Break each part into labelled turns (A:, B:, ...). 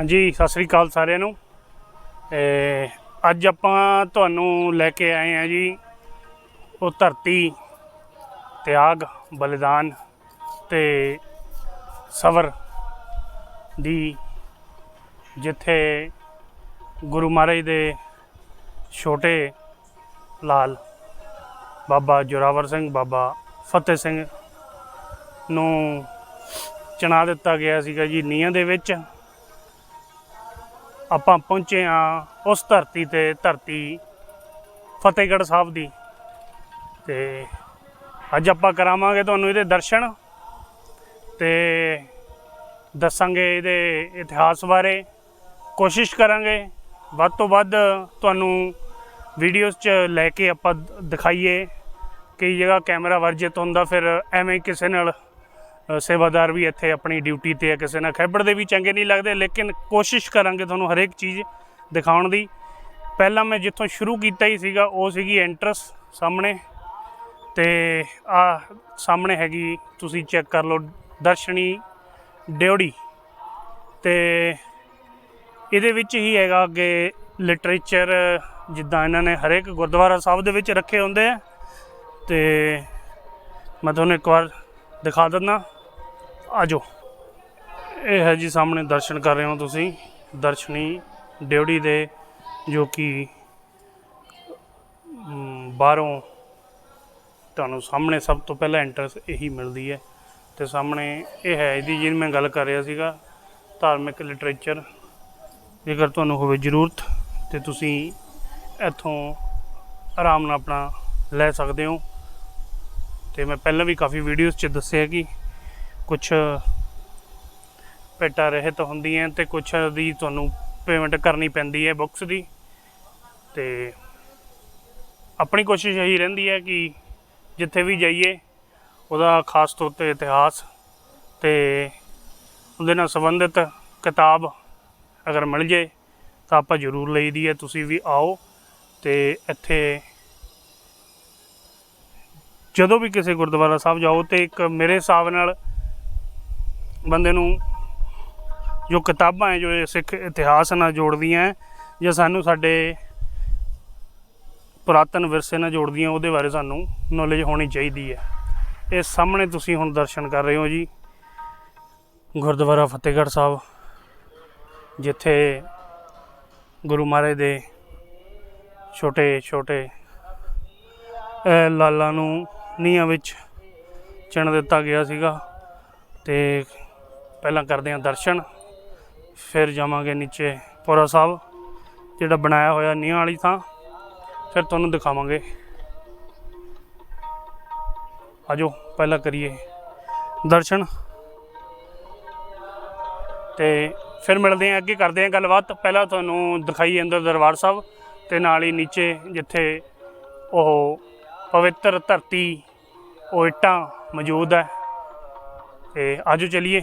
A: ਹਾਂਜੀ, ਸਤਿ ਸ੍ਰੀ ਅਕਾਲ ਸਾਰਿਆਂ ਨੂੰ। ਅੱਜ ਆਪਾਂ ਤੁਹਾਨੂੰ ਲੈ ਕੇ ਆਏ ਹਾਂ ਜੀ, ਉਹ ਧਰਤੀ ਤਿਆਗ, ਬਲੀਦਾਨ ਤੇ ਸਬਰ ਦੀ, ਜਿੱਥੇ ਗੁਰੂ ਮਹਾਰਾਜ ਦੇ ਛੋਟੇ ਲਾਲ ਬਾਬਾ ਜੋਰਾਵਰ ਸਿੰਘ, ਬਾਬਾ ਫਤਿਹ ਸਿੰਘ ਨੂੰ ਚਣਾ ਦਿੱਤਾ ਗਿਆ ਸੀਗਾ ਜੀ ਨੀਹਾਂ ਦੇ ਵਿੱਚ। ਆਪਾਂ ਪਹੁੰਚੇ ਆ ਉਸ ਧਰਤੀ ਤੇ, ਧਰਤੀ ਫਤਿਹਗੜ੍ਹ ਸਾਹਿਬ ਦੀ। ਤੇ ਅੱਜ ਆਪਾਂ ਕਰਾਵਾਂਗੇ ਤੁਹਾਨੂੰ ਇਹਦੇ ਦਰਸ਼ਨ ਤੇ ਦੱਸਾਂਗੇ ਇਹਦੇ ਇਤਿਹਾਸ ਬਾਰੇ। ਕੋਸ਼ਿਸ਼ ਕਰਾਂਗੇ। ਵੱਧ ਤੋਂ ਵੱਧ ਤੁਹਾਨੂੰ ਵੀਡੀਓਜ਼ 'ਚ ਲੈ ਕੇ ਆਪਾਂ ਦਿਖਾਈਏ ਕਈ ਜਗ੍ਹਾ ਕੈਮਰਾ ਵਰਜਿਤ ਹੁੰਦਾ, ਫਿਰ ਐਵੇਂ ਕਿਸੇ ਨਾਲ ਸੇਵਾਦਾਰ ਵੀ ਇੱਥੇ ਆਪਣੀ ਡਿਊਟੀ ਤੇ ਹੈ ਕਿਸੇ ਨਾਲ ਖੈਬੜ ਦੇ ਵੀ ਚੰਗੇ ਨਹੀਂ ਲੱਗਦੇ, ਲੇਕਿਨ ਕੋਸ਼ਿਸ਼ ਕਰਾਂਗੇ ਤੁਹਾਨੂੰ ਹਰੇਕ ਚੀਜ਼ ਦਿਖਾਉਣ ਦੀ। ਪਹਿਲਾਂ ਮੈਂ ਜਿੱਥੋਂ ਸ਼ੁਰੂ ਕੀਤਾ ਹੀ ਸੀਗਾ, ਉਹ ਸੀਗੀ ਐਂਟਰਸ ਸਾਹਮਣੇ। ਤੇ ਆ ਸਾਹਮਣੇ ਹੈਗੀ, ਤੁਸੀਂ ਚੈੱਕ ਕਰ ਲਓ, ਦਰਸ਼ਨੀ ਡਿਉੜੀ ਤੇ ਇਹਦੇ ਵਿੱਚ ਹੀ ਹੈਗਾ ਅੱਗੇ ਲਿਟਰੇਚਰ ਜਿੱਦਾਂ ਇਹਨਾਂ ਨੇ ਹਰੇਕ ਗੁਰਦੁਆਰਾ ਸਾਹਿਬ ਦੇ ਵਿੱਚ ਰੱਖੇ ਹੁੰਦੇ ਆ। ਤੇ ਮੈਂ ਤੁਹਾਨੂੰ ਇੱਕ ਵਾਰ ਦਿਖਾ ਦਿੰਦਾ। ਆਜੋ। ਇਹ ਹੈ ਜੀ ਸਾਹਮਣੇ ਦਰਸ਼ਨ ਕਰ ਰਹੇ ਹੋ ਤੁਸੀਂ, ਦਰਸ਼ਨੀ ਡਿਉੜੀ ਦੇ, ਜੋ ਕਿ ਬਾਹਰੋਂ ਤੁਹਾਨੂੰ ਸਾਹਮਣੇ ਸਭ ਤੋਂ ਪਹਿਲਾਂ ਐਂਟਰਸ ਇਹੀ ਮਿਲਦੀ ਹੈ। ਤੇ ਸਾਹਮਣੇ ਇਹ ਹੈ ਇਹਦੀ ਜਿਹਦੀ ਮੈਂ ਗੱਲ ਕਰ ਰਿਹਾ ਸੀਗਾ, ਧਾਰਮਿਕ ਲਿਟਰੇਚਰ ਜੇਕਰ ਤੁਹਾਨੂੰ ਹੋਵੇ ਜ਼ਰੂਰਤ, ਤੇ ਤੁਸੀਂ ਇੱਥੋਂ ਆਰਾਮ ਨਾਲ ਆਪਣਾ ਲੈ ਸਕਦੇ ਹੋ। ਤੇ ਮੈਂ ਪਹਿਲਾਂ ਵੀ ਕਾਫੀ ਵੀਡੀਓਜ਼ 'ਚ ਦੱਸਿਆ ਕਿ ਕੁਝ ਭੇਟਾ ਰਹਿਤ ਹੁੰਦੀਆਂ ਤੇ ਕੁਝ ਦੀ ਤੁਹਾਨੂੰ ਪੇਮੈਂਟ ਕਰਨੀ ਪੈਂਦੀ ਹੈ ਬੁੱਕਸ ਦੀ। ਤੇ ਆਪਣੀ ਕੋਸ਼ਿਸ਼ ਇਹੀ ਰਹਿੰਦੀ ਹੈ ਕਿ ਜਿੱਥੇ ਵੀ ਜਾਈਏ, ਉਹਦਾ ਖਾਸ ਤੌਰ ਤੇ ਇਤਿਹਾਸ ਤੇ ਉਹਦੇ ਨਾਲ ਸੰਬੰਧਿਤ ਕਿਤਾਬ ਅਗਰ ਮਿਲ ਜੇ ਤਾਂ ਆਪਾਂ ਜ਼ਰੂਰ ਲਈਦੀ ਹੈ, ਤੁਸੀਂ ਵੀ ਆਓ ਤੇ ਇੱਥੇ ਜਦੋਂ ਵੀ ਕਿਸੇ ਗੁਰਦੁਆਰਾ ਸਾਹਿਬ ਜਾਓ ਤੇ ਇੱਕ ਮੇਰੇ ਹਿਸਾਬ ਨਾਲ ਬੰਦੇ ਨੂੰ ਜੋ ਕਿਤਾਬਾਂ ਹੈ ਜੋ ਸਿੱਖ ਇਤਿਹਾਸ ਨਾਲ ਜੋੜਦੀਆਂ ਹੈ, ਜਾਂ ਸਾਨੂੰ ਸਾਡੇ ਪੁਰਾਤਨ ਵਿਰਸੇ ਨਾਲ ਜੋੜਦੀਆਂ ਉਹਦੇ ਬਾਰੇ ਸਾਨੂੰ ਨੌਲੇਜ ਹੋਣੀ ਚਾਹੀਦੀ ਹੈ। ਇਹ ਸਾਹਮਣੇ ਤੁਸੀਂ ਹੁਣ ਦਰਸ਼ਨ ਕਰ ਰਹੇ ਹੋ ਜੀ। ਗੁਰਦੁਆਰਾ ਫਤਿਹਗੜ੍ਹ ਸਾਹਿਬ ਜਿੱਥੇ ਗੁਰੂ ਮਹਾਰਾਜ ਦੇ ਛੋਟੇ ਛੋਟੇ ਲਾਲਾਂ ਨੂੰ ਨੀਹਾਂ ਵਿੱਚ ਚਿਣ ਦਿੱਤਾ ਗਿਆ ਸੀਗਾ ਤੇ ਪਹਿਲਾਂ ਕਰਦੇ ਹਾਂ ਦਰਸ਼ਨ, ਫਿਰ ਜਾਵਾਂਗੇ ਨੀਚੇ ਪੋਰਾ ਸਾਹਿਬ, ਜਿਹੜਾ ਬਣਾਇਆ ਹੋਇਆ ਨੀਹਾਂ ਵਾਲੀ ਥਾਂ, ਫਿਰ ਤੁਹਾਨੂੰ ਦਿਖਾਵਾਂਗੇ। ਆਜੋ, ਪਹਿਲਾਂ ਕਰੀਏ ਦਰਸ਼ਨ। ਤੇ ਫਿਰ ਮਿਲਦੇ ਹਾਂ, ਅੱਗੇ ਕਰਦੇ ਹਾਂ ਗੱਲਬਾਤ। ਪਹਿਲਾਂ ਤੁਹਾਨੂੰ ਦਿਖਾਈ ਅੰਦਰ ਦਰਬਾਰ ਸਾਹਿਬ ਤੇ ਨਾਲ ਹੀ ਨੀਚੇ ਜਿੱਥੇ ਉਹ ਪਵਿੱਤਰ ਧਰਤੀ, ਉਹ ਇੱਟਾਂ ਮੌਜੂਦ ਹੈ। ਤੇ ਆਜੋ ਚਲਿਏ।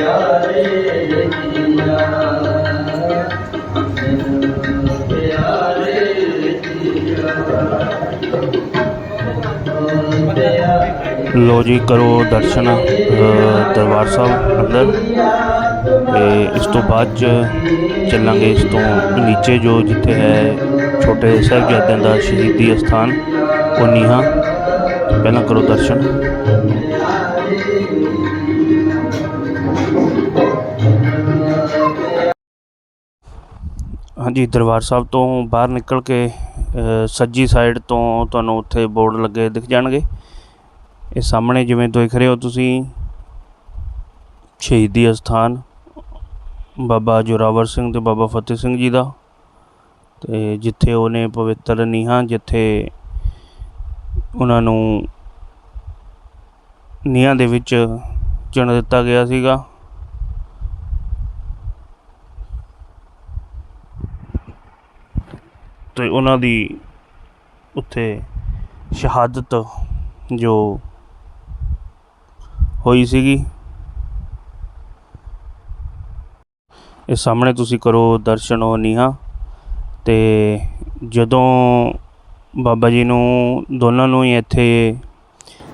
A: ਲੋ ਜੀ, ਕਰੋ ਦਰਸ਼ਨ ਦਰਬਾਰ ਸਾਹਿਬ ਅੰਦਰ। ਤੇ ਇਸ ਤੋਂ ਬਾਅਦ ਚ ਚੱਲਾਂਗੇ ਇਸ ਤੋਂ ਨੀਚੇ ਜੋ ਜਿੱਥੇ ਹੈ ਛੋਟੇ ਸਾਹਿਬਜ਼ਾਦਿਆਂ ਦਾ ਸ਼ਹੀਦੀ ਅਸਥਾਨ, ਉਹ ਨੀਹਾਂ। ਪਹਿਲਾਂ ਕਰੋ ਦਰਸ਼ਨ। ਹਾਂਜੀ, ਦਰਬਾਰ ਸਾਹਿਬ ਤੋਂ ਬਾਹਰ ਨਿਕਲ ਕੇ ਸੱਜੀ ਸਾਈਡ ਤੋਂ ਤੁਹਾਨੂੰ ਉੱਥੇ ਬੋਰਡ ਲੱਗੇ ਦਿਖ ਜਾਣਗੇ। ਇਹ ਸਾਹਮਣੇ ਜਿਵੇਂ ਦੇਖ ਰਹੇ ਹੋ ਤੁਸੀਂ, ਸ਼ਹੀਦੀ ਅਸਥਾਨ, ਬਾਬਾ ਜੋਰਾਵਰ ਸਿੰਘ ਤੇ ਬਾਬਾ ਫਤਿਹ ਸਿੰਘ ਜੀ ਦਾ। ਤੇ ਜਿੱਥੇ ਉਹਨੇ ਪਵਿੱਤਰ ਨੀਹਾਂ, ਜਿੱਥੇ ਉਹਨਾਂ ਨੂੰ ਨੀਹਾਂ ਦੇ ਵਿੱਚ ਚਿਣ ਦਿੱਤਾ ਗਿਆ ਸੀਗਾ। ਤੇ ਉਹਨਾਂ ਦੀ ਉੱਥੇ ਸ਼ਹਾਦਤ ਜੋ
B: ਹੋਈ ਸੀਗੀ। ਇਹ ਸਾਹਮਣੇ ਤੁਸੀਂ ਕਰੋ ਦਰਸ਼ਨ ਉਹ ਨੀਹਾਂ। ਤੇ ਜਦੋਂ ਬਾਬਾ ਜੀ ਨੂੰ ਦੋਨਾਂ ਨੂੰ ਹੀ ਇੱਥੇ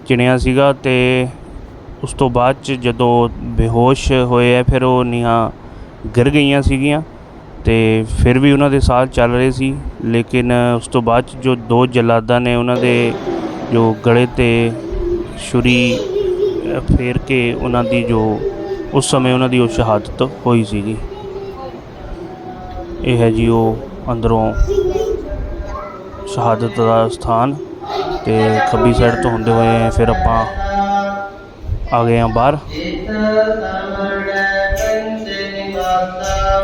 B: ਚਿਣਿਆ ਸੀਗਾ ਤੇ ਉਸ ਤੋਂ ਬਾਅਦ ਚ ਜਦੋਂ ਬੇਹੋਸ਼ ਹੋਏ ਆ, ਫਿਰ ਉਹ ਨੀਹਾਂ ਗਿਰ ਗਈਆਂ ਸੀਗੀਆਂ। ਤੇ ਫਿਰ ਵੀ ਉਹਨਾਂ ਦੇ ਸਾਹ ਚੱਲ ਰਹੇ ਸੀ, ਲੇਕਿਨ ਉਸ ਤੋਂ ਬਾਅਦ 'ਚ ਜੋ ਦੋ ਜਲਾਦਾਂ ਨੇ ਉਹਨਾਂ ਦੇ ਜੋ ਗਲੇ ਤੇ ਛੁਰੀ ਫੇਰ ਕੇ ਉਹਨਾਂ ਦੀ ਜੋ ਉਸ ਸਮੇਂ ਉਹਨਾਂ ਦੀ ਉਹ ਸ਼ਹਾਦਤ ਹੋਈ ਸੀਗੀ। ਇਹ ਹੈ ਜੀ ਉਹ ਅੰਦਰੋਂ ਸ਼ਹਾਦਤ ਦਾ ਸਥਾਨ ਤੇ ਖੱਬੀ ਸਾਈਡ ਤੋਂ ਹੁੰਦੇ ਹੋਏ ਫਿਰ ਆਪਾਂ ਆ ਗਏ ਹਾਂ ਬਾਹਰ।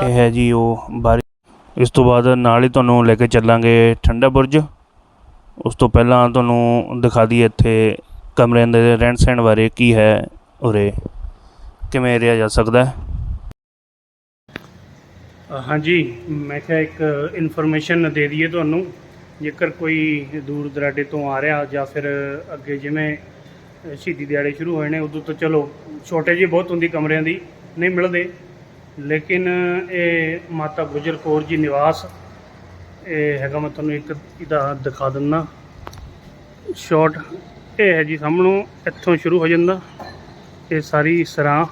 B: ਇਹ ਹੈ ਜੀ ਉਹ ਬਾਰੀ ਇਸ ਤੋਂ ਬਾਅਦ ਨਾਲ ਹੀ ਤੁਹਾਨੂੰ ਲੈ ਕੇ ਚੱਲਾਂਗੇ ਠੰਡਾ ਬੁਰਜ। ਉਸ ਤੋਂ ਪਹਿਲਾਂ ਤੁਹਾਨੂੰ ਦਿਖਾ ਦਈਏ ਇੱਥੇ ਕਮਰਿਆਂ ਦੇ ਰਹਿਣ ਸਹਿਣ ਬਾਰੇ ਕੀ ਹੈ ਉਰੇ? ਕਿਵੇਂ ਰਿਹਾ ਜਾ ਸਕਦਾ? ਹੈ
A: ਹਾਂਜੀ, ਮੈਂ ਕਿਹਾ ਇੱਕ ਇਨਫੋਰਮੇਸ਼ਨ ਦੇ ਦਈਏ ਤੁਹਾਨੂੰ। ਜੇਕਰ ਕੋਈ ਦੂਰ ਦਰਾਡੇ ਤੋਂ ਆ ਰਿਹਾ ਜਾਂ ਫਿਰ ਅੱਗੇ ਜਿਵੇਂ ਸ਼ਹੀਦੀ ਦਿਹਾੜੇ ਸ਼ੁਰੂ ਹੋਏ ਨੇ, ਉਦੋਂ ਤੋਂ ਚਲੋ ਛੋਟੇ ਜਿਹੇ ਬਹੁਤ ਹੁੰਦੀ ਕਮਰਿਆਂ ਦੀ, ਨਹੀਂ ਮਿਲਦੇ। ਲੇਕਿਨ ਇਹ ਮਾਤਾ ਗੁਜਰ ਕੌਰ ਜੀ ਨਿਵਾਸ, ਇਹ ਹੈਗਾ ਮੈਂ ਤੁਹਾਨੂੰ ਇੱਕ ਇਹਦਾ ਦਿਖਾ ਦਿੰਦਾ। ਸ਼ਾਰਟ ਇਹ ਹੈ ਜੀ ਸਾਹਮਣੋਂ ਇੱਥੋਂ ਸ਼ੁਰੂ ਹੋ ਜਾਂਦਾ। ਇਹ ਸਾਰੀ ਸਰਾਂ।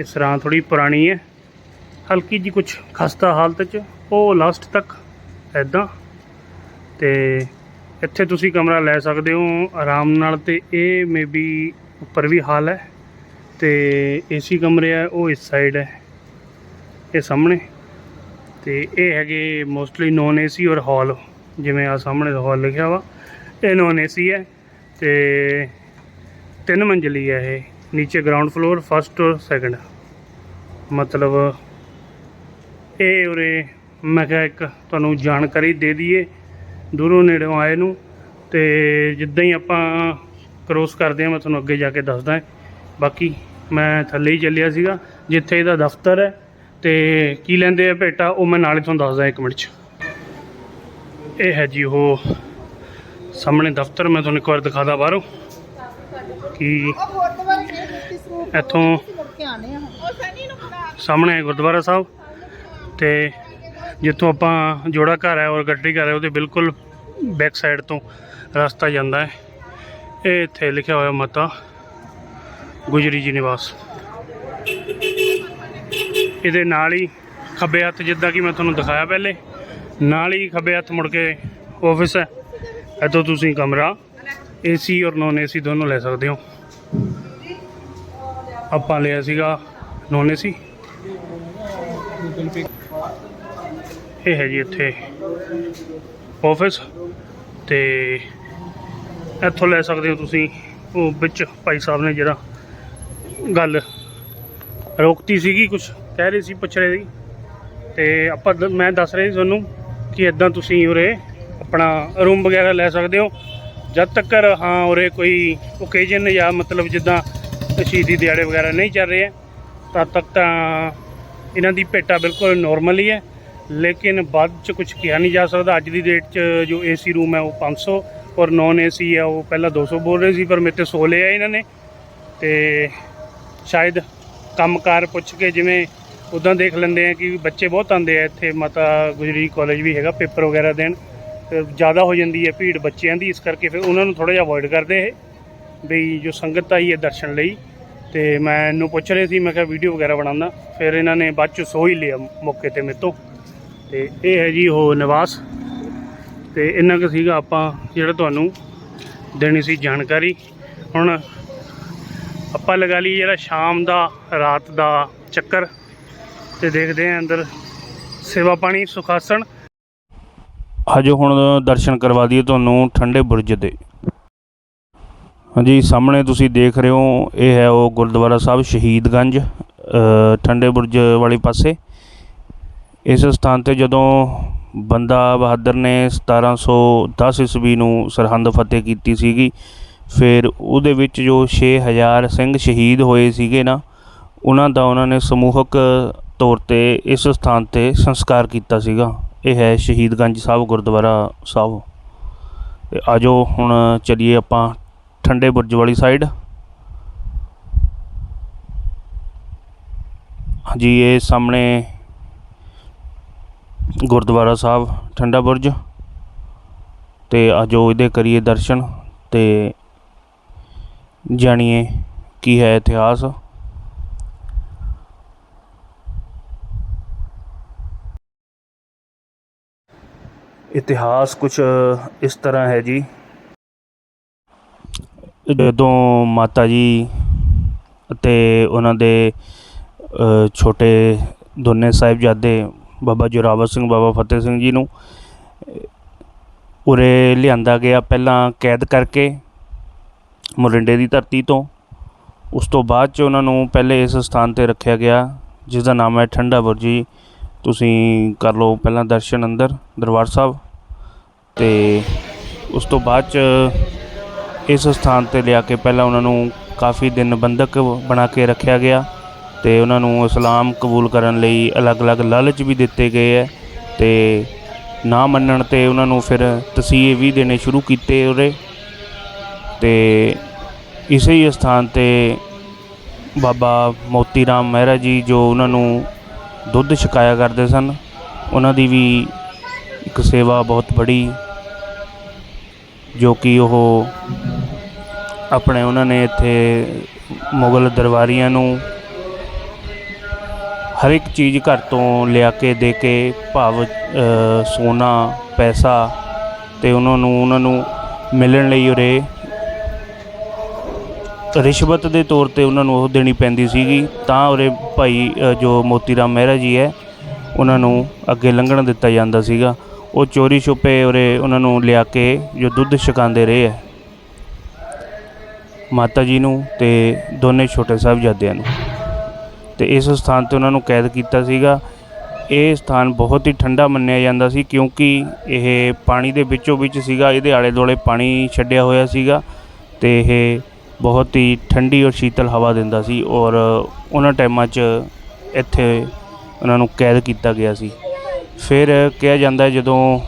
A: ਇਹ ਸਰਾਂ ਥੋੜੀ ਪੁਰਾਣੀ ਹੈ। ਹਲਕੀ ਜੀ ਕੁਝ ਖਸਤਾ ਹਾਲਤ ਚ, ਉਹ ਲਾਸਟ ਤੱਕ ਐਦਾਂ ਤੇ ਇੱਥੇ ਤੁਸੀਂ ਕਮਰਾ ਲੈ ਸਕਦੇ ਹੋ ਆਰਾਮ ਨਾਲ ਤੇ ਇਹ ਮੇਬੀ ਉੱਪਰ ਵੀ ਹਾਲ ਹੈ। ਤੇ ਏਸੀ ਕਮਰੇ ਆ, ਉਹ ਇਸ ਸਾਈਡ ਹੈ। ਇਹ ਸਾਹਮਣੇ। ਤੇ ਇਹ ਹੈਗੇ ਮੋਸਟਲੀ ਨੋਨ ਏਸੀ ਔਰ ਹਾਲ ਜਿਵੇਂ ਆ ਸਾਹਮਣੇ ਹਾਲ ਲਿਖਿਆ ਵਾ। ਇਹ ਨੋਨ ਏਸੀ ਹੈ ਤੇ ਤਿੰਨ ਮੰਜ਼ਲੀ ਹੈ ਇਹ। ਨੀਚੇ ਗਰਾਊਂਡ ਫਲੋਰ ਫਸਟ ਔਰ ਸੈਕੰਡ ਮਤਲਬ ਇਹ ਉਰੇ ਮੈਂ ਕਿਹਾ ਇੱਕ ਤੁਹਾਨੂੰ ਜਾਣਕਾਰੀ ਦੇ ਦਈਏ। ਦੂਰੋਂ ਨੇੜੋਂ ਆਏ ਨੂੰ, ਤੇ ਜਿੱਦਾਂ ਹੀ ਆਪਾਂ ਕ੍ਰੋਸ ਕਰਦੇ ਹਾਂ, ਮੈਂ ਤੁਹਾਨੂੰ ਅੱਗੇ ਜਾ ਕੇ ਦੱਸਦਾ ਬਾਕੀ ਮੈਂ ਥੱਲੇ ਹੀ ਚੱਲਿਆ ਸੀਗਾ, ਜਿੱਥੇ ਇਹਦਾ ਦਫ਼ਤਰ ਹੈ ਤੇ ਕੀ ਲੈਂਦੇ ਆ ਭੇਟਾ, ਉਹ ਮੈਂ ਨਾਲੇ ਤੁਹਾਨੂੰ ਦੱਸਦਾ ਇੱਕ ਮਿੰਟ 'ਚ। ਇਹ ਹੈ ਜੀ ਉਹ ਸਾਹਮਣੇ ਦਫ਼ਤਰ, ਮੈਂ ਤੁਹਾਨੂੰ ਇੱਕ ਵਾਰ ਦਿਖਾਦਾ ਬਾਹਰੋਂ। ਕਿ ਇੱਥੋਂ ਸਾਹਮਣੇ ਗੁਰਦੁਆਰਾ ਸਾਹਿਬ ਤੇ ਜਿੱਥੋਂ ਆਪਾਂ ਜੋੜਾ ਘਰ ਹੈ ਔਰ ਗੱਡੀ ਘਰ ਹੈ, ਉਹਦੇ ਬਿਲਕੁਲ ਬੈਕ ਸਾਈਡ ਤੋਂ ਰਸਤਾ ਜਾਂਦਾ ਹੈ। ਇਹ ਇੱਥੇ ਲਿਖਿਆ ਹੋਇਆ ਮਾਤਾ ਗੁਜਰੀ ਜੀ ਨਿਵਾਸ ਇਹਦੇ ਨਾਲ ਹੀ ਖੱਬੇ ਹੱਥ, ਜਿੱਦਾਂ ਕਿ ਮੈਂ ਤੁਹਾਨੂੰ ਦਿਖਾਇਆ ਪਹਿਲੇ, ਨਾਲ ਹੀ ਖੱਬੇ ਹੱਥ ਮੁੜ ਕੇ ਆਫਿਸ ਹੈ। ਇੱਥੋਂ ਤੁਸੀਂ ਕਮਰਾ ਏਸੀ ਔਰ ਨੋਨ ਏਸੀ ਦੋਨੋਂ ਲੈ ਸਕਦੇ ਹੋ। ਆਪਾਂ ਲਿਆ ਸੀਗਾ ਨੋਨ ਏਸੀ ਇਹ ਹੈ ਜੀ ਇੱਥੇ ਆਫਿਸ ਤੇ ਇੱਥੋਂ ਲੈ ਸਕਦੇ ਹੋ ਤੁਸੀਂ। ਉਹ ਵਿੱਚ ਭਾਈ ਸਾਹਿਬ ਨੇ ਜਿਹੜਾ ਗੱਲ ਰੋਕਤੀ ਸੀਗੀ ਕੁਝ ਕਹਿ ਰਹੇ ਸੀ ਪੁੱਛ ਰਹੇ ਸੀ। ਤੇ ਆਪਾਂ ਦ- ਮੈਂ ਦੱਸ ਰਿਹਾ ਸੀ ਤੁਹਾਨੂੰ ਕਿ ਇਦਾਂ ਤੁਸੀਂ ਉਰੇ ਆਪਣਾ ਰੂਮ ਵਗੈਰਾ ਲੈ ਸਕਦੇ ਹੋ। ਜਦ ਤੱਕ ਹਾਂ ਉਰੇ ਕੋਈ ਓਕੇਜਨ ਜਾਂ ਮਤਲਬ ਜਿੱਦਾਂ ਸ਼ਹੀਦੀ ਦਿਹਾੜੇ ਵਗੈਰਾ ਨਹੀਂ ਚੱਲ ਰਹੇ ਤਦ ਤੱਕ ਤਾਂ ਇਹਨਾਂ ਦੀ ਭੇਟਾ ਬਿਲਕੁਲ ਨਾਰਮਲ ਹੀ ਹੈ। ਲੇਕਿਨ ਬਾਅਦ ਚ ਕੁਝ ਕਿਹਾ ਨਹੀਂ ਜਾ ਸਕਦਾ। ਅੱਜ ਦੀ ਡੇਟ 'ਚ ਜੋ ਏਸੀ ਰੂਮ ਹੈ ਉਹ 500 ਔਰ ਨਾਨ ਏਸੀ ਹੈ, ਉਹ ਪਹਿਲਾਂ 200 ਬੋਲ ਰਹੇ ਸੀ, ਪਰ ਮੇਰੇ ਤੇ 100 ਲਿਆ ਇਹਨਾਂ ਨੇ। ਤੇ ਸ਼ਾਇਦ ਕੰਮਕਾਰ ਪੁੱਛ ਕੇ ਜਿਵੇਂ ਉਦਾਂ ਦੇਖ ਲੈਂਦੇ ਆ ਕਿ ਬੱਚੇ ਬਹੁਤ ਆਉਂਦੇ ਆ ਇੱਥੇ, ਮਾਤਾ ਗੁਜਰੀ ਕਾਲਜ ਵੀ ਹੈਗਾ ਪੇਪਰ ਵਗੈਰਾ ਦੇਣ। ਜ਼ਿਆਦਾ ਹੋ ਜਾਂਦੀ ਹੈ ਭੀੜ ਬੱਚਿਆਂ ਦੀ, ਇਸ ਕਰਕੇ ਫਿਰ ਉਹਨਾਂ ਨੂੰ ਥੋੜਾ ਜਿਹਾ ਅਵੋਇਡ ਕਰਦੇ ਇਹ ਵੀ ਜੋ ਸੰਗਤ ਆਈ ਹੈ ਦਰਸ਼ਨ ਲਈ। ਤੇ ਮੈਂ ਇਹਨੂੰ ਪੁੱਛ ਰਹੇ ਸੀ, ਮੈਂ ਕਿਹਾ ਵੀਡੀਓ ਵਗੈਰਾ ਬਣਾਉਂਦਾ ਫਿਰ ਇਹਨਾਂ ਨੇ ਬਾਅਦ ਚ ਸੋ ਹੀ ਲਿਆ ਮੌਕੇ ਤੇ ਮੇਰੇ ਤੋਂ। ਤੇ ਇਹ ਹੈ ਜੀ ਉਹ ਨਿਵਾਸ। ਤੇ ਇੰਨਾ ਕੁ ਸੀਗਾ ਆਪਾਂ ਜਿਹੜਾ ਤੁਹਾਨੂੰ ਦੇਣੀ ਸੀ ਜਾਣਕਾਰੀ। ਹੁਣ ਆਪਾਂ ਲਗਾ ਲਈ ਜਿਹੜਾ ਸ਼ਾਮ ਦਾ, ਰਾਤ ਦਾ ਚੱਕਰ। ਤੇ ਦੇਖਦੇ ਆਂ ਅੰਦਰ ਸੇਵਾ ਪਾਣੀ, ਸੁਖਾਸਣ।
B: ਆਜੋ ਹੁਣ ਦਰਸ਼ਨ ਕਰਵਾ ਦਈਏ ਤੁਹਾਨੂੰ ਠੰਡੇ ਬੁਰਜ ਦੇ। ਹਾਂਜੀ, ਸਾਹਮਣੇ ਤੁਸੀਂ ਦੇਖ ਰਹੇ ਹੋ, ਇਹ ਹੈ ਉਹ ਗੁਰਦੁਆਰਾ ਸਾਹਿਬ ਸ਼ਹੀਦਗੰਜ ਠੰਡੇ ਬੁਰਜ ਵਾਲੇ ਪਾਸੇ। ਇਸ ਸਥਾਨ ਤੇ ਜਦੋਂ ਬੰਦਾ ਬਹਾਦਰ ਨੇ 1710 ਈਸਵੀ ਨੂੰ ਸਰਹੰਦ ਫਤਿਹ ਕੀਤੀ ਸੀਗੀ, ਫਿਰ ਉਹਦੇ ਵਿੱਚ ਜੋ 6000 ਸਿੰਘ ਸ਼ਹੀਦ ਹੋਏ ਸੀਗੇ ਨਾ, ਉਹਨਾਂ ਦਾ ਉਹਨਾਂ ਨੇ ਸਮੂਹਕ ਤੌਰ ਤੇ ਇਸ ਸਥਾਨ ਤੇ ਸੰਸਕਾਰ ਕੀਤਾ ਸੀਗਾ। ਇਹ ਹੈ ਸ਼ਹੀਦਗੰਜ ਸਾਹਿਬ ਗੁਰਦੁਆਰਾ ਸਾਹਿਬ। ਤੇ ਆਜੋ ਹੁਣ ਚਲੀਏ ਆਪਾਂ
A: ਠੰਡੇ ਬੁਰਜ ਵਾਲੀ ਸਾਈਡ ਹਾਂਜੀ, ਇਹ ਸਾਹਮਣੇ ਗੁਰਦੁਆਰਾ ਸਾਹਿਬ, ਠੰਡਾ ਬੁਰਜ। ਤੇ ਆਜੋ ਇਹਦੇ ਕਰੀਏ ਦਰਸ਼ਨ ਤੇ ਜਾਣੀਏ ਕੀ ਹੈ ਇਤਿਹਾਸ। ਇਤਿਹਾਸ ਕੁਝ ਇਸ ਤਰ੍ਹਾਂ ਹੈ ਜੀ। ਜਦੋਂ ਮਾਤਾ ਜੀ ਅਤੇ ਉਹਨਾਂ ਦੇ ਛੋਟੇ ਦੋਨੇ ਸਾਹਿਬਜ਼ਾਦੇ ਬਾਬਾ ਜੋਰਾਵਰ ਸਿੰਘ, ਬਾਬਾ ਫਤਿਹ ਸਿੰਘ ਜੀ ਨੂੰ, ਉਰੇ ਲਿਆਂਦਾ ਗਿਆ ਪਹਿਲਾਂ ਕੈਦ ਕਰਕੇ ਮੋਰਿੰਡੇ ਦੀ ਧਰਤੀ ਤੋਂ। ਉਸ ਤੋਂ ਬਾਅਦ ਚ ਉਹਨਾਂ ਨੂੰ ਪਹਿਲੇ ਇਸ ਸਥਾਨ ਤੇ ਰੱਖਿਆ ਗਿਆ ਜਿਸ ਦਾ ਨਾਮ ਹੈ ਠੰਡਾ ਬੁਰਜੀ ਤੁਸੀਂ ਕਰ ਲਓ ਪਹਿਲਾਂ ਦਰਸ਼ਨ ਅੰਦਰ, ਦਰਬਾਰ ਸਾਹਿਬ। ਤੇ ਉਸ ਤੋਂ ਬਾਅਦ ਚ ਇਸ ਸਥਾਨ ਤੇ ਲਿਆ ਕੇ ਪਹਿਲਾਂ ਉਹਨਾਂ ਨੂੰ ਕਾਫੀ ਦਿਨ ਬੰਧਕ ਬਣਾ ਕੇ ਰੱਖਿਆ ਗਿਆ ਤੇ ਉਹਨਾਂ ਨੂੰ ਇਸਲਾਮ ਕਬੂਲ ਕਰਨ ਲਈ ਅਲੱਗ-ਅਲੱਗ ਲਾਲਚ ਵੀ ਦਿੱਤੇ ਗਏ ਹੈ ਤੇ ਨਾ ਮੰਨਣ ਤੇ ਉਹਨਾਂ ਨੂੰ ਫਿਰ ਤਸੀਹੇ ਵੀ ਦੇਣੇ ਸ਼ੁਰੂ ਕੀਤੇ ਉਰੇ। ਤੇ ਇਸੇ ਹੀ ਸਥਾਨ ਤੇ ਬਾਬਾ ਮੋਤੀ ਰਾਮ ਮਹਿਰਾ ਜੀ ਜੋ ਉਹਨਾਂ ਨੂੰ ਦੁੱਧ ਛਕਾਇਆ ਕਰਦੇ ਸਨ। ਉਹਨਾਂ ਦੀ ਵੀ ਇੱਕ ਸੇਵਾ ਬਹੁਤ ਬੜੀ, ਜੋ ਕਿ ਉਹ ਆਪਣੇ ਉਹਨਾਂ ਨੇ ਇੱਥੇ ਮੁਗਲ ਦਰਬਾਰੀਆਂ ਨੂੰ ਹਰ ਇੱਕ ਚੀਜ਼ ਘਰ ਤੋਂ ਲਿਆ ਕੇ ਦੇ ਕੇ ਭਾਵ ਸੋਨਾ, ਪੈਸਾ ਤੇ ਉਹਨਾਂ ਨੂੰ ਉਹਨਾਂ ਨੂੰ ਮਿਲਣ ਲਈ ਉਰੇ ਰਿਸ਼ਵਤ ਦੇ ਤੌਰ ਤੇ ਉਹਨਾਂ ਨੂੰ ਉਹ ਦੇਣੀ ਪੈਂਦੀ ਸੀਗੀ। ਤਾਂ ਉਰੇ ਭਾਈ ਅ, ਜੋ ਮੋਤੀ ਰਾਮ ਮਹਿਰਾ ਜੀ ਹੈ ਉਹਨਾਂ ਨੂੰ ਅੱਗੇ ਲੰਘਣ ਦਿੱਤਾ ਜਾਂਦਾ ਸੀਗਾ। ਉਹ ਚੋਰੀ ਛੁਪੇ ਉਰੇ ਉਹਨਾਂ ਨੂੰ ਲਿਆ ਕੇ ਜੋ ਦੁੱਧ ਛਕਾਉਂਦੇ ਰਹੇ ਹੈ। ਮਾਤਾ ਜੀ ਨੂੰ ਤੇ ਦੋਨੇ ਛੋਟੇ ਸਾਹਿਬਜ਼ਾਦਿਆਂ ਨੂੰ। ਤੇ ਇਸ ਸਥਾਨ ਤੇ ਉਹਨਾਂ ਨੂੰ ਕੈਦ ਕੀਤਾ ਸੀਗਾ। ਇਹ ਸਥਾਨ ਬਹੁਤ ਹੀ ਠੰਡਾ ਮੰਨਿਆ ਜਾਂਦਾ ਸੀ ਕਿਉਂਕਿ ਇਹ ਪਾਣੀ ਦੇ ਵਿੱਚੋਂ ਵਿੱਚ ਸੀਗਾ। ਇਹਦੇ ਆਲੇ ਦੁਆਲੇ ਪਾਣੀ ਛੱਡਿਆ ਹੋਇਆ ਸੀਗਾ ਤੇ ਇਹ ਬਹੁਤ ਹੀ ਠੰਡੀ ਔਰ ਸ਼ੀਤਲ ਹਵਾ ਦਿੰਦਾ ਸੀ ਔਰ ਉਹਨਾਂ ਟਾਈਮਾਂ 'ਚ ਇੱਥੇ ਉਹਨਾਂ ਨੂੰ ਕੈਦ ਕੀਤਾ ਗਿਆ ਸੀ। ਫਿਰ ਕਿਹਾ ਜਾਂਦਾ ਜਦੋਂ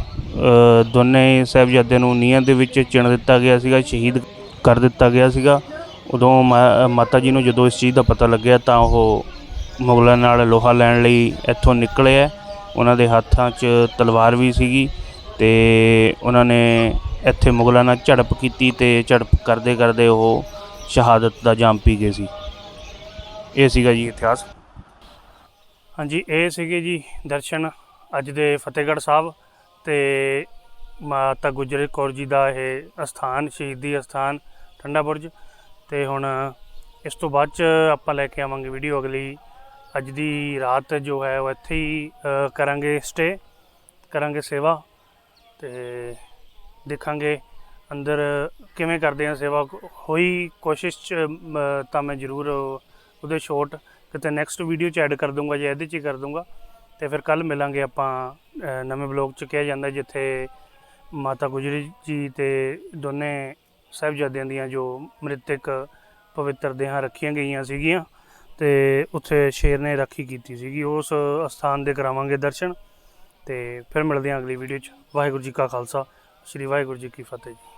A: ਦੋਨੇ ਸਾਹਿਬਜ਼ਾਦਿਆਂ ਨੂੰ ਨੀਹਾਂ ਦੇ ਵਿੱਚ ਚਿਣ ਦਿੱਤਾ ਗਿਆ ਸੀਗਾ, ਸ਼ਹੀਦ ਕਰ ਦਿੱਤਾ ਗਿਆ ਸੀਗਾ, ਉਦੋਂ ਮਾ- ਮਾਤਾ ਜੀ ਨੂੰ ਜਦੋਂ ਇਸ ਚੀਜ਼ ਦਾ ਪਤਾ ਲੱਗਿਆ ਤਾਂ ਉਹ ਮੁਗਲਾਂ ਨਾਲ ਲੋਹਾ ਲੈਣ ਲਈ ਇੱਥੋਂ ਨਿਕਲੇ ਹੈ ਉਹਨਾਂ ਦੇ ਹੱਥਾਂ 'ਚ ਤਲਵਾਰ ਵੀ ਸੀਗੀ ਤੇ ਉਹਨਾਂ ਨੇ ਇੱਥੇ ਮੁਗਲਾਂ ਨਾਲ ਝੜਪ ਕੀਤੀ ਤੇ ਝੜਪ ਕਰਦੇ ਕਰਦੇ ਉਹ ਸ਼ਹਾਦਤ ਦਾ ਜਾਮ ਪੀ ਗਏ ਸੀ। ਇਹ ਸੀਗਾ ਜੀ ਇਤਿਹਾਸ।
C: ਹਾਂਜੀ, ਇਹ ਸੀਗੇ ਜੀ ਦਰਸ਼ਨ ਅੱਜ ਦੇ ਫਤਿਹਗੜ੍ਹ ਸਾਹਿਬ ਤੇ ਮਾਤਾ ਗੁਜਰ ਕੌਰ ਜੀ ਦਾ ਇਹ ਅਸਥਾਨ, ਸ਼ਹੀਦੀ ਅਸਥਾਨ ਠੰਡਾ ਬੁਰਜ ਤੇ ਹੁਣ ਇਸ ਤੋਂ ਬਾਅਦ ਚ ਆਪਾਂ ਲੈ ਕੇ ਆਵਾਂਗੇ ਵੀਡੀਓ ਅਗਲੀ। ਅੱਜ ਦੀ ਰਾਤ ਜੋ ਹੈ ਉਹ ਇੱਥੇ ਹੀ ਕਰਾਂਗੇ ਸਟੇ ਕਰਾਂਗੇ ਸੇਵਾ ਤੇ ਦੇਖਾਂਗੇ ਅੰਦਰ ਕਿਵੇਂ ਕਰਦੇ ਆ ਸੇਵਾ? ਹੋਈ ਕੋਸ਼ਿਸ਼ ਚ, ਮ, ਤਾਂ ਮੈਂ ਜ਼ਰੂਰ ਉਹਦੇ ਸ਼ੋਟ ਕਿਤੇ ਨੈਕਸਟ ਵੀਡੀਓ ਚ ਐਡ ਕਰ ਦੂੰਗਾ ਜਾਂ ਇਹਦੇ ਚ ਹੀ ਕਰ ਦੂੰਗਾ। ਤੇ ਫਿਰ ਕੱਲ ਮਿਲਾਂਗੇ ਆਪਾਂ ਅ, ਨਵੇਂ ਬਲੌਗ ਚ। ਕਿਹਾ ਜਾਂਦਾ ਜਿੱਥੇ ਮਾਤਾ ਗੁਜਰੀ ਜੀ ਤੇ ਦੋਨੇ ਸਾਹਿਬਜ਼ਾਦਿਆਂ ਦੀਆਂ ਜੋ ਮ੍ਰਿਤਕ ਪਵਿੱਤਰ ਦੇਹਾਂ ਰੱਖੀਆਂ ਗਈਆਂ ਸੀਗੀਆਂ ਤੇ ਉੱਥੇ ਸ਼ੇਰ ਨੇ ਰਾਖੀ ਕੀਤੀ ਸੀਗੀ। ਉਸ ਅਸਥਾਨ ਦੇ ਕਰਾਵਾਂਗੇ ਦਰਸ਼ਨ ਤੇ ਫਿਰ ਮਿਲਦੇ ਹਾਂ ਅਗਲੀ ਵੀਡੀਓ ਚ। ਵਾਹਿਗੁਰੂ ਜੀ ਕਾ ਖਾਲਸਾ ਸ੍ਰੀ ਵਾਹਿਗੁਰੂ ਜੀ ਕੀ ਫਤਿਹ ਜੀ।